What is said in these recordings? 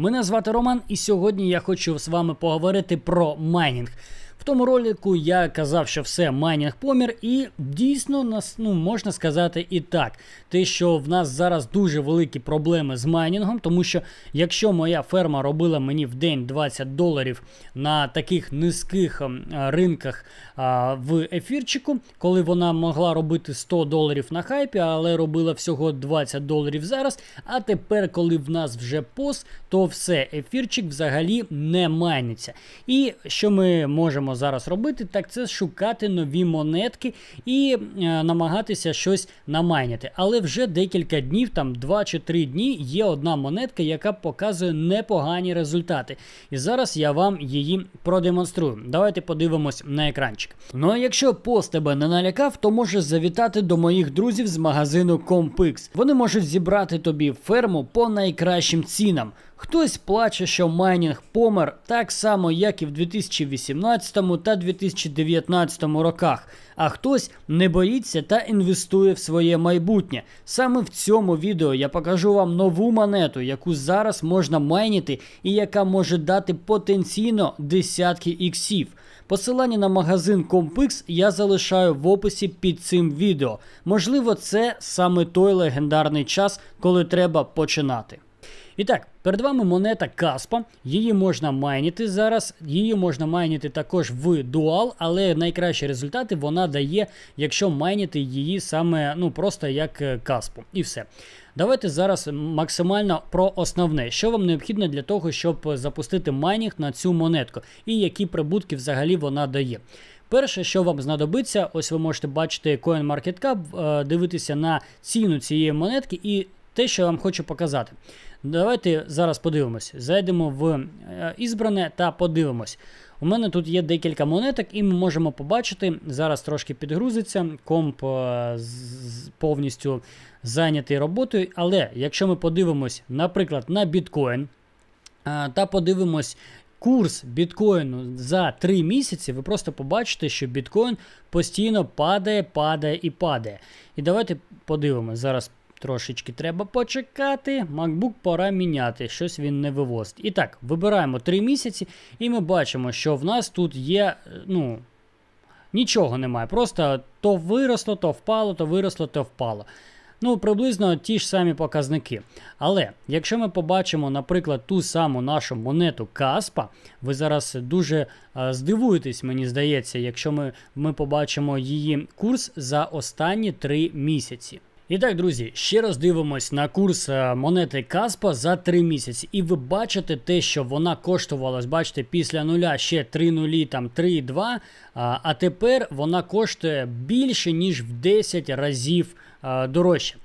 Мене звати Роман, і сьогодні я хочу з вами поговорити про майнінг. Тому ролику я казав, що все майнінг помір, і дійсно нас ну можна сказати і так. Те, що в нас зараз дуже великі проблеми з майнінгом, тому що якщо моя ферма робила мені в день 20 доларів на таких низьких ем, ринках а, в ефірчику, коли вона могла робити 100 доларів на хайпі, але робила всього 20 доларів зараз. А тепер, коли в нас вже пост, то все, ефірчик взагалі не майниться. І що ми можемо зараз робити, так це шукати нові монетки і е, намагатися щось намайняти. Але вже декілька днів, там 2 чи 3 дні, є одна монетка, яка показує непогані результати. І зараз я вам її продемонструю. Давайте подивимось на екранчик. Ну а якщо пост тебе не налякав, то можеш завітати до моїх друзів з магазину Compix. Вони можуть зібрати тобі ферму по найкращим цінам. Хтось плаче, що майнінг помер так само, як і в 2018 та 2019 роках, а хтось не боїться та інвестує в своє майбутнє. Саме в цьому відео я покажу вам нову монету, яку зараз можна майніти і яка може дати потенційно десятки іксів. Посилання на магазин Compix я залишаю в описі під цим відео. Можливо, це саме той легендарний час, коли треба починати. І так, перед вами монета Каспа. Її можна майніти зараз. Її можна майніти також в дуал, але найкращі результати вона дає, якщо майніти її саме ну просто як е, Каспу. І все. Давайте зараз максимально про основне, що вам необхідно для того, щоб запустити майнінг на цю монетку, і які прибутки взагалі вона дає. Перше, що вам знадобиться, ось ви можете бачити CoinMarketCap, е, дивитися на ціну цієї монетки і те, що я вам хочу показати. Давайте зараз подивимось. Зайдемо в е, ізбране та подивимось. У мене тут є декілька монеток, і ми можемо побачити, зараз трошки підгрузиться, комп е, повністю зайнятий роботою. Але якщо ми подивимось, наприклад, на біткоін е, та подивимось курс біткоїну за 3 місяці, ви просто побачите, що біткоін постійно падає, падає і падає. І давайте подивимось. Зараз трошечки треба почекати. MacBook пора міняти, щось він не вивозить. І так, вибираємо 3 місяці, і ми бачимо, що в нас тут є, е, ну. Нічого немає. Просто то виросло, то впало, то виросло, то впало. Ну, приблизно ті ж самі показники. Але якщо ми побачимо, наприклад, ту саму нашу монету Каспа, ви зараз дуже е, здивуєтесь, мені здається, якщо ми, ми побачимо її курс за останні 3 місяці. І так, друзі, ще раз дивимось на курс е, монети Каспа за 3 місяці. І ви бачите те, що вона коштувала, бачите, після нуля ще 3 нулі, там 3,2, а, а тепер вона коштує більше, ніж в 10 разів дорожче.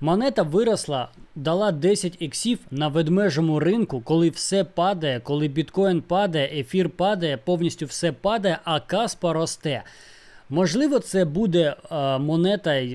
Монета виросла, дала 10 іксів на ведмежому ринку, коли все падає, коли біткоін падає, ефір падає, повністю все падає, а каспа росте. Можливо, це буде е, монета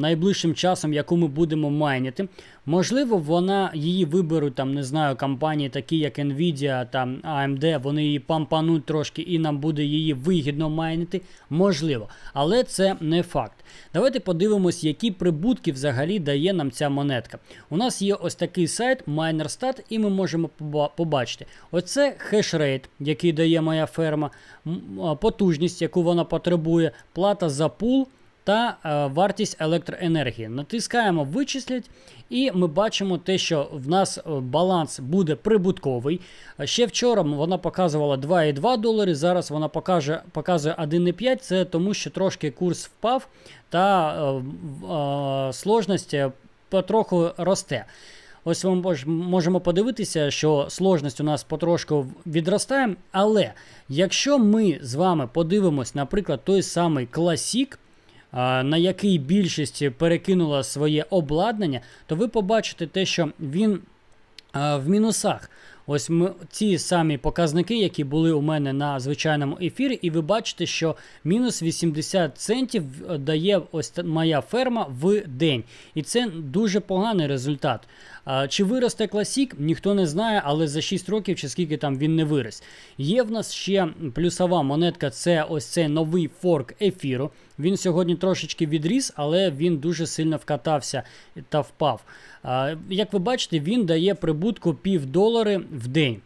найближчим часом, яку ми будемо майнити. Можливо, вона її виберуть там, не знаю, компанії, такі як Nvidia та AMD, вони її пампануть трошки і нам буде її вигідно майнити. Можливо, але це не факт. Давайте подивимось, які прибутки взагалі дає нам ця монетка. У нас є ось такий сайт MinerStat, і ми можемо побачити. Оце хешрейт, який дає моя ферма, потужність, яку вона потребує, плата за пул та е, вартість електроенергії. Натискаємо вичислять, і ми бачимо те, що в нас е, баланс буде прибутковий. Ще вчора вона показувала 2,2 долари, зараз вона покаже, показує 1,5, це тому що трошки курс впав та е, е, сложність е, потроху росте. Ось ми можемо подивитися, що сложність у нас потрошку відростає. Але якщо ми з вами подивимось, наприклад, той самий а, на який більшість перекинула своє обладнання, то ви побачите те, що він в мінусах. Ось ми, ці самі показники, які були у мене на звичайному ефірі, і ви бачите, що мінус 80 центів е, дає ось моя ферма в день. І це дуже поганий результат. Чи виросте класік, ніхто не знає, але за 6 років чи скільки там він не виріс. Є в нас ще плюсова монетка, це ось цей новий форк ефіру. Він сьогодні трошечки відріс, але він дуже сильно вкатався та впав. Як ви бачите, він дає прибутку пів долари в день.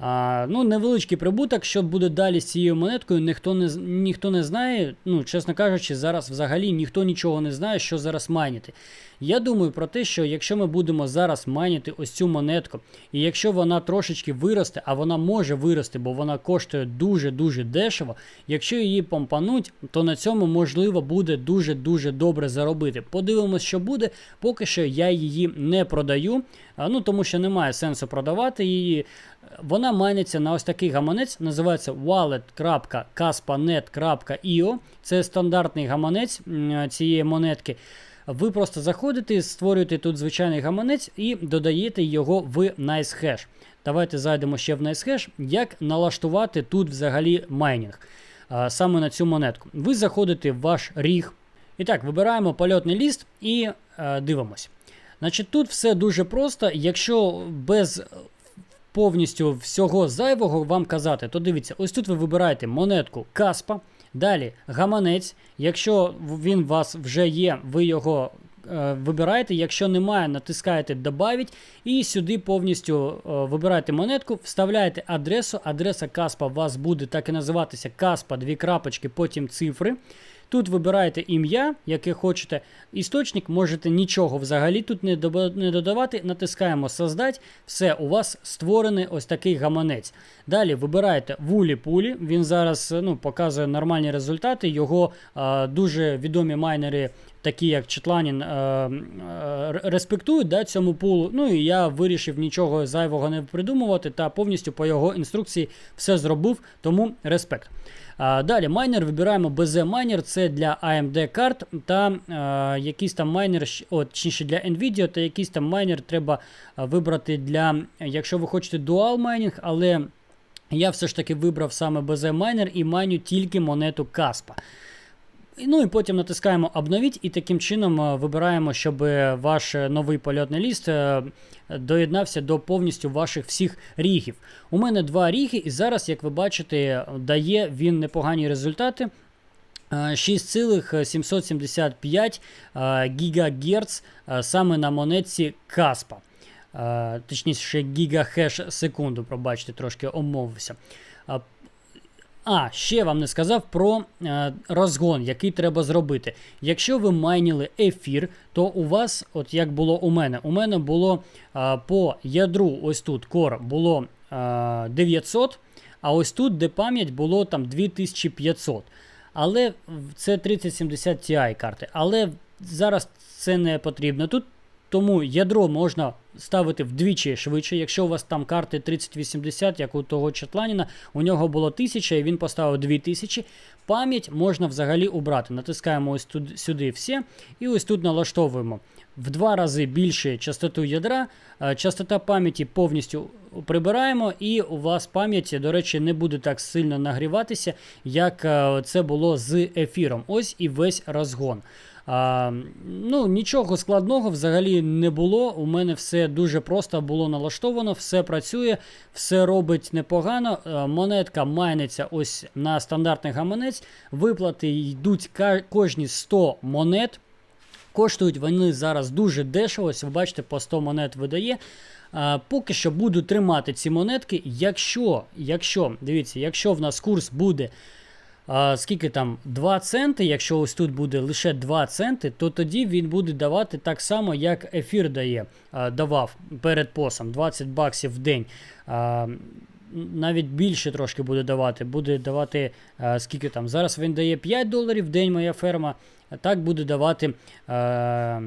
А, ну, Невеличкий прибуток, що буде далі з цією монеткою, ніхто не ніхто не знає. Ну, чесно кажучи, зараз взагалі ніхто нічого не знає, що зараз майніти. Я думаю про те, що якщо ми будемо зараз майніти ось цю монетку, і якщо вона трошечки виросте, а вона може вирости, бо вона коштує дуже-дуже дешево, якщо її помпануть, то на цьому можливо буде дуже-дуже добре заробити. Подивимось, що буде, поки що я її не продаю, ну тому що немає сенсу продавати її. Вона майниться на ось такий гаманець, називається wallet.kaspanet.io. Це стандартний гаманець цієї монетки. Ви просто заходите, створюєте тут звичайний гаманець і додаєте його в NiceHash. Давайте зайдемо ще в NiceHash, як налаштувати тут взагалі майнінг саме на цю монетку. Ви заходите в ваш ріг. І так, вибираємо польотний ліст і е, дивимось. Значить, Тут все дуже просто. Якщо без повністю всього зайвого вам казати, то дивіться, ось тут ви вибираєте монетку Каспа. Далі гаманець. Якщо він у вас вже є, ви його е, вибираєте. Якщо немає, натискаєте Добавить і сюди повністю е, вибираєте монетку, вставляєте адресу. Адреса Каспа у вас буде так і називатися Каспа, дві крапочки, потім цифри. Тут вибираєте ім'я, яке хочете. Істочник можете нічого взагалі тут не додавати. Натискаємо Создать. Все, у вас створений ось такий гаманець. Далі вибираєте вулі-пулі. Він зараз ну, показує нормальні результати. Його а, дуже відомі майнери. Такі як Четланін е, е, респектують да, цьому пулу. Ну і я вирішив нічого зайвого не придумувати та повністю по його інструкції все зробив, тому респект. Далі майнер вибираємо BZ майнер, це для AMD карт та е, якийсь там майнер, чи для Nvidia, та якийсь там майнер треба вибрати для, якщо ви хочете дуал майнінг, але я все ж таки вибрав саме BZ майнер і майню тільки монету Каспа. Ну і потім натискаємо обновіть і таким чином е, вибираємо, щоб ваш новий польотний ліст е, доєднався до повністю ваших всіх рігів. У мене два ріги, і зараз, як ви бачите, дає він непогані результати. 6,775 е, ГГц саме на монетці Каспа. Точніше, гігахеш секунду, пробачте, трошки омовився. А, ще вам не сказав про е, розгон, який треба зробити. Якщо ви майніли ефір, то у вас, от як було у мене, у мене було е, по ядру, ось тут кор було е, 900, а ось тут, де пам'ять, було там 2500. Але це 3070 Ti карти. Але зараз це не потрібно. Тут тому ядро можна ставити вдвічі швидше. Якщо у вас там карти 3080, як у того Четланіна, у нього було 1000 і він поставив 2000. Пам'ять можна взагалі убрати. Натискаємо ось тут, сюди все. І ось тут налаштовуємо в два рази більше частоту ядра. Частота пам'яті повністю прибираємо, і у вас пам'ять, до речі, не буде так сильно нагріватися, як це було з ефіром. Ось і весь розгон. А, Ну, Нічого складного взагалі не було. У мене все дуже просто було налаштовано, все працює, все робить непогано. Монетка майниться ось на стандартний гаманець. Виплати йдуть кожні 100 монет. Коштують вони зараз дуже дешево. Ось ви бачите, по 100 монет видає. А, Поки що буду тримати ці монетки. Якщо, якщо, дивіться, якщо в нас курс буде скільки там 2 центи, якщо ось тут буде лише 2 центи, то тоді він буде давати так само, як ефір дає, давав перед посом 20 баксів в день. Навіть більше трошки буде давати. Буде давати скільки там. Зараз він дає 5 доларів в день моя ферма, так буде давати. А,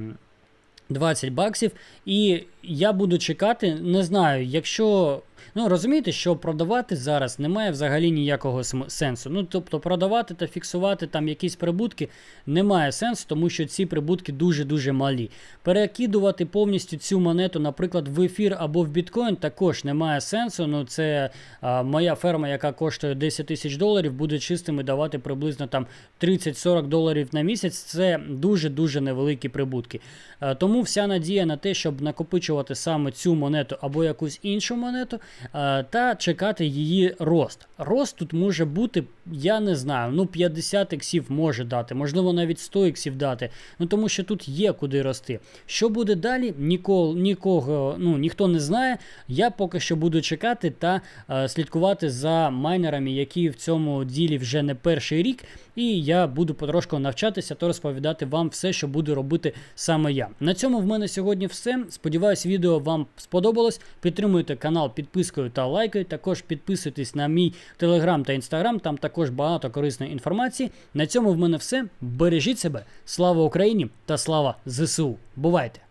20 баксів. І я буду чекати, не знаю, якщо. Ну, розумієте, що продавати зараз немає взагалі ніякого сенсу. Ну, тобто, продавати та фіксувати там якісь прибутки немає сенсу, тому що ці прибутки дуже-дуже малі. Перекидувати повністю цю монету, наприклад, в ефір або в біткоін також немає сенсу. Ну, це а, моя ферма, яка коштує 10 тисяч доларів, буде чистими давати приблизно там 30-40 доларів на місяць. Це дуже-дуже невеликі прибутки. А, тому вся надія на те, щоб накопичувати саме цю монету або якусь іншу монету. Е, та чекати її рост. Рост тут може бути, я не знаю, ну 50 іксів може дати, можливо, навіть 100 іксів дати. Ну тому що тут є куди рости. Що буде далі? Ніколи нікого, ну ніхто не знає. Я поки що буду чекати та е, слідкувати за майнерами, які в цьому ділі вже не перший рік. І я буду потрошку навчатися та розповідати вам все, що буду робити саме я. На цьому в мене сьогодні все. Сподіваюсь, відео вам сподобалось. Підтримуйте канал підпискою та лайкою. Також підписуйтесь на мій телеграм та інстаграм. Там також багато корисної інформації. На цьому в мене все. Бережіть себе. Слава Україні та слава ЗСУ. Бувайте!